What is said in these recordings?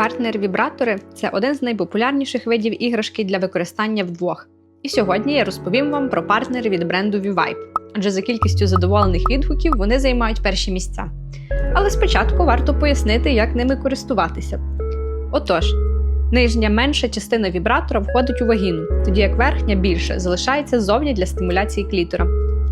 Партнер-вібратори це один з найпопулярніших видів іграшки для використання вдвох. І сьогодні я розповім вам про партнери від бренду ViVibe, адже за кількістю задоволених відгуків вони займають перші місця. Але спочатку варто пояснити, як ними користуватися. Отож, нижня менша частина вібратора входить у вагіну, тоді як верхня більше залишається ззовні для стимуляції клітора.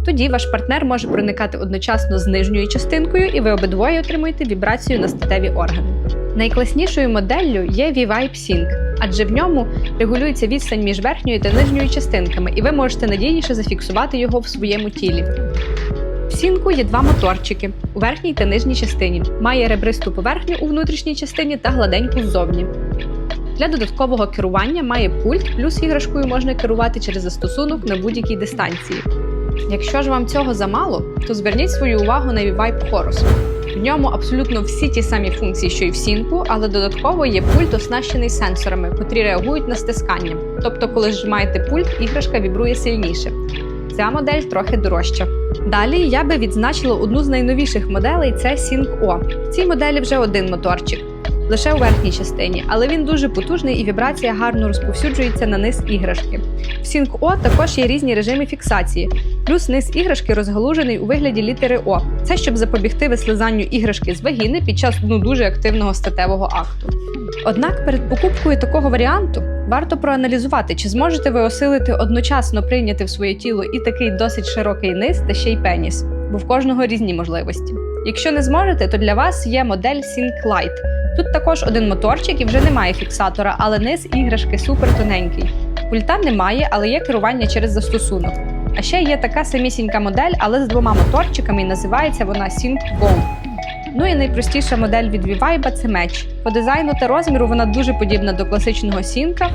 Тоді ваш партнер може проникати одночасно з нижньою частинкою, і ви обидвоє отримуєте вібрацію на статеві органи. Найкласнішою моделлю є V-Vibe Sync, адже в ньому регулюється відстань між верхньою та нижньою частинками, і ви можете надійніше зафіксувати його в своєму тілі. В сінку є два моторчики у верхній та нижній частині. Має ребристу поверхню у внутрішній частині та гладеньку ззовні. Для додаткового керування має пульт, плюс іграшкою можна керувати через застосунок на будь-якій дистанції. Якщо ж вам цього замало, то зверніть свою увагу на V-Vibe Chorus. В ньому абсолютно всі ті самі функції, що й в сінку, але додатково є пульт, оснащений сенсорами, котрі реагують на стискання. Тобто, коли зжимаєте пульт, іграшка вібрує сильніше. Ця модель трохи дорожча. Далі я би відзначила одну з найновіших моделей це Sync O. В цій моделі вже один моторчик, лише у верхній частині, але він дуже потужний і вібрація гарно розповсюджується на низ іграшки. В Sync O також є різні режими фіксації, плюс низ іграшки розгалужений у вигляді літери О. Це щоб запобігти вислизанню іграшки з вагіни під час ну, дуже активного статевого акту. Однак перед покупкою такого варіанту варто проаналізувати, чи зможете ви осилити одночасно прийняти в своє тіло і такий досить широкий низ та ще й пеніс, бо в кожного різні можливості. Якщо не зможете, то для вас є модель Sync Lite. Тут також один моторчик і вже немає фіксатора, але низ іграшки супер тоненький. Пульта немає, але є керування через застосунок. А ще є така самісінька модель, але з двома моторчиками, і називається вона Sync Go. Ну і найпростіша модель від V-Vibe – це меч. По дизайну та розміру вона дуже подібна до класичного сінка.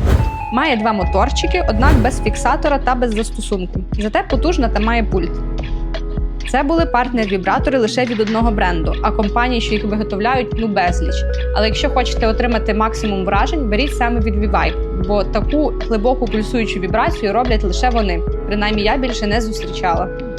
Має два моторчики, однак без фіксатора та без застосунку. Зате потужна та має пульт. Це були партнер-вібратори лише від одного бренду, а компанії, що їх виготовляють, ну безліч. Але якщо хочете отримати максимум вражень, беріть саме від V-Vibe, бо таку глибоку пульсуючу вібрацію роблять лише вони. Принаймні я більше не зустрічала.